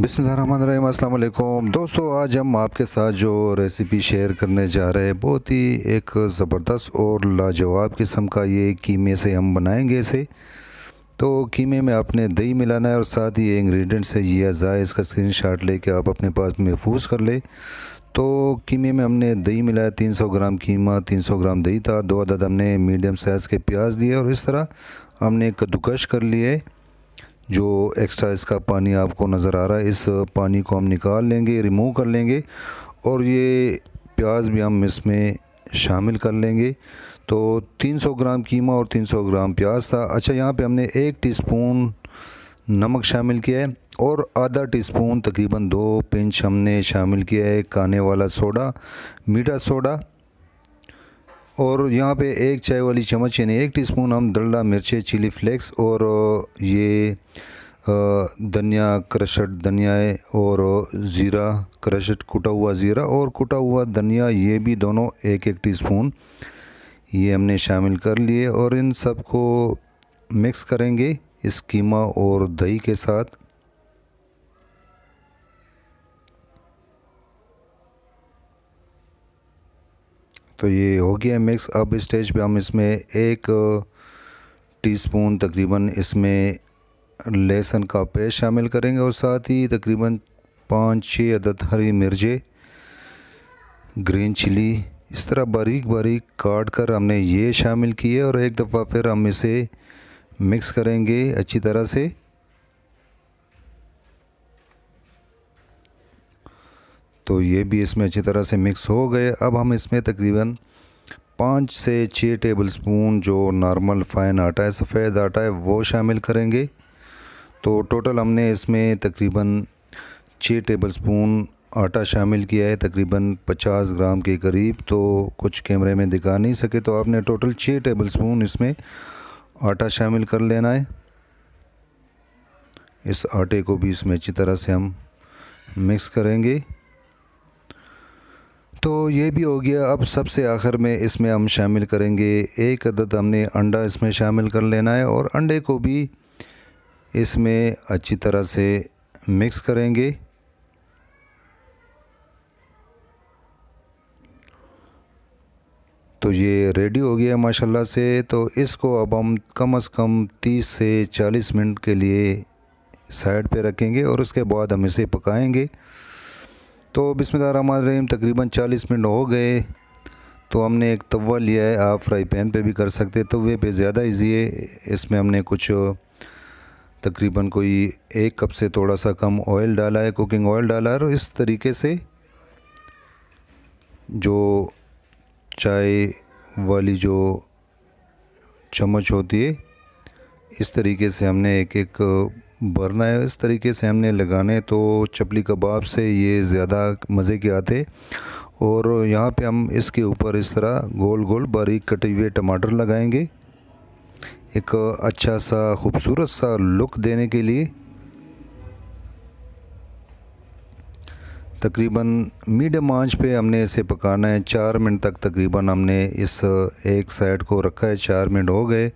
अस्सलाम वालेकुम दोस्तों, आज हम आपके साथ जो रेसिपी शेयर करने जा रहे हैं, बहुत ही एक ज़बरदस्त और लाजवाब किस्म का ये कीमे से हम बनाएँगे इसे। तो कीमे में आपने दही मिलाना है और साथ ही ये इंग्रेडिएंट्स है, ये अज़ा इसका स्क्रीन शाट लेके आप अपने पास महफूज कर ले। तो कीमे में हमने दही मिलाया 300 ग्राम कीमा 300 ग्राम दही था, दो अदद हमने मीडियम साइज़ के प्याज दिए और इस तरह हमने कद्दूकश कर लिए। जो एक्स्ट्रा इसका पानी आपको नज़र आ रहा है, इस पानी को हम निकाल लेंगे रिमूव कर लेंगे और ये प्याज भी हम इसमें शामिल कर लेंगे। तो 300 ग्राम कीमा और 300 ग्राम प्याज था। अच्छा यहाँ पे हमने एक टीस्पून नमक शामिल किया है और आधा टीस्पून तकरीबन दो पिंच हमने शामिल किया है काने वाला सोडा, मीठा सोडा। और यहाँ पे एक चाय वाली चम्मच यानी एक टीस्पून हम दल्ला मिर्चे, चिली फ्लेक्स और ये धनिया क्रशड धनिया और ज़ीरा क्रशड कुटा हुआ ज़ीरा और कुटा हुआ धनिया, ये भी दोनों एक एक टीस्पून ये हमने शामिल कर लिए और इन सबको मिक्स करेंगे इस कीमा और दही के साथ। तो ये हो गया मिक्स अब स्टेज पे हम इसमें एक टीस्पून तकरीबन इसमें लहसुन का पेस्ट शामिल करेंगे और साथ ही तकरीबन पाँच छः अदद हरी मिर्चें ग्रीन चिली इस तरह बारीक बारीक काट कर हमने ये शामिल किए और एक दफ़ा फिर हम इसे मिक्स करेंगे अच्छी तरह से। तो ये भी इसमें अच्छी तरह से मिक्स हो गए। अब हम इसमें तकरीबन पाँच से छः टेबल स्पून जो नॉर्मल फ़ाइन आटा है, सफ़ेद आटा है, वो शामिल करेंगे। तो टोटल हमने इसमें तकरीबन छः टेबल स्पून आटा शामिल किया है, तकरीबन 50 ग्राम के करीब। तो कुछ कैमरे में दिखा नहीं सके तो आपने टोटल छः टेबल स्पून इसमें आटा शामिल कर लेना है। इस आटे को भी इसमें अच्छी तरह से हम मिक्स करेंगे। तो ये भी हो गया। अब सबसे आखिर में इसमें हम शामिल करेंगे। एक अदद हमने अंडा इसमें शामिल कर लेना है और अंडे को भी इसमें अच्छी तरह से मिक्स करेंगे। तो ये रेडी हो गया माशाल्लाह से। तो इसको अब हम कम अज़ कम 30 से 40 मिनट के लिए साइड पे रखेंगे और उसके बाद हम इसे पकाएँगे। तो बिस्मिल्लाहिर्रहमानिर्रहीम, तकरीबन 40 मिनट हो गए। तो हमने एक तवा लिया है, आप फ्राई पैन पे भी कर सकते तवे पे ज़्यादा इजी है, इसमें हमने कुछ, तकरीबन कोई एक कप से थोड़ा सा कम ऑयल डाला है कुकिंग ऑयल डाला है। और इस तरीके से जो चाय वाली जो चम्मच होती है, इस तरीके से हमने एक एक भरना है, इस तरीके से हमने लगाने तो चपली कबाब से ये ज़्यादा मज़े के आते। और यहाँ पे हम इसके ऊपर इस तरह गोल गोल बारीक कटे हुए टमाटर लगाएँगे। एक अच्छा सा, खूबसूरत सा लुक देने के लिए। तकरीबन मीडियम आँच पे हमने इसे पकाना है। चार मिनट तक तकरीबन हमने इस एक साइड को रखा है। चार मिनट हो गए।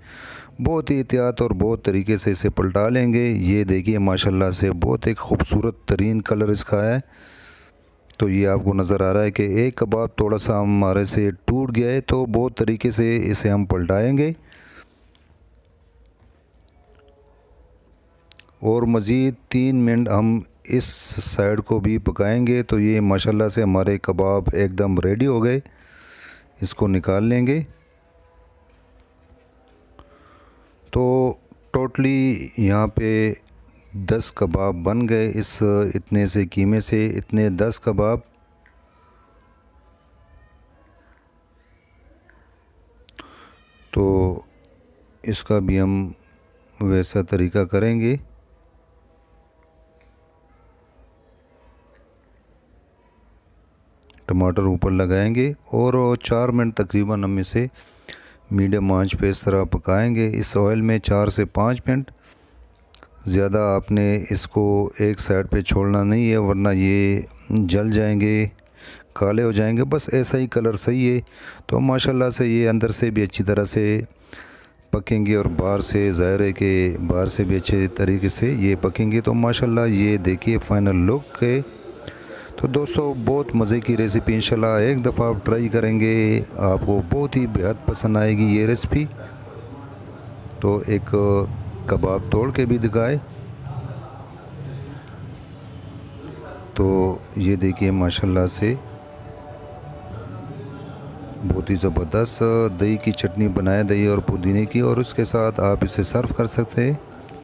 बहुत ही एहतियात और बहुत तरीके से इसे पलटा लेंगे। ये देखिए, माशाल्लाह से बहुत एक ख़ूबसूरत तरीन कलर इसका है। तो ये आपको नज़र आ रहा है कि एक कबाब थोड़ा सा हमारे से टूट गया है तो बहुत तरीके से इसे हम पलटाएँगे। और मज़ीद तीन मिनट हम इस साइड को भी पकाएँगे तो ये माशाल्लाह से हमारे कबाब एकदम रेडी हो गए। इसको निकाल लेंगे। तो टोटली यहाँ पे दस कबाब बन गए इस इतने से कीमे से, इतने दस कबाब। तो इसका भी हम वैसा तरीका करेंगे। टमाटर ऊपर लगाएँगे और चार मिनट तकरीबन हम इसे मीडियम आँच पे इस तरह पकाएँगे। इस ऑयल में चार से पाँच मिनट। ज़्यादा आपने इसको एक साइड पे छोड़ना नहीं है, वरना ये जल जाएँगे, काले हो जाएँगे। बस ऐसा ही कलर सही है। तो माशाल्लाह से ये अंदर से भी अच्छी तरह से पकेंगे और बाहर से, ज़ाहिर है कि बाहर से भी अच्छे तरीके से ये पकेंगे। तो माशाल्लाह ये देखिए फाइनल लुक है। तो दोस्तों, बहुत मज़े की रेसिपी इंशाल्लाह एक दफ़ा आप ट्राई करेंगे, आपको बहुत ही बेहद पसंद आएगी ये रेसिपी तो एक कबाब तोड़ के भी दिखाए। तो ये देखिए, माशाल्लाह से बहुत ही ज़बरदस्त दही की चटनी बनाए, दही और पुदीने की, और उसके साथ आप इसे सर्व कर सकते हैं।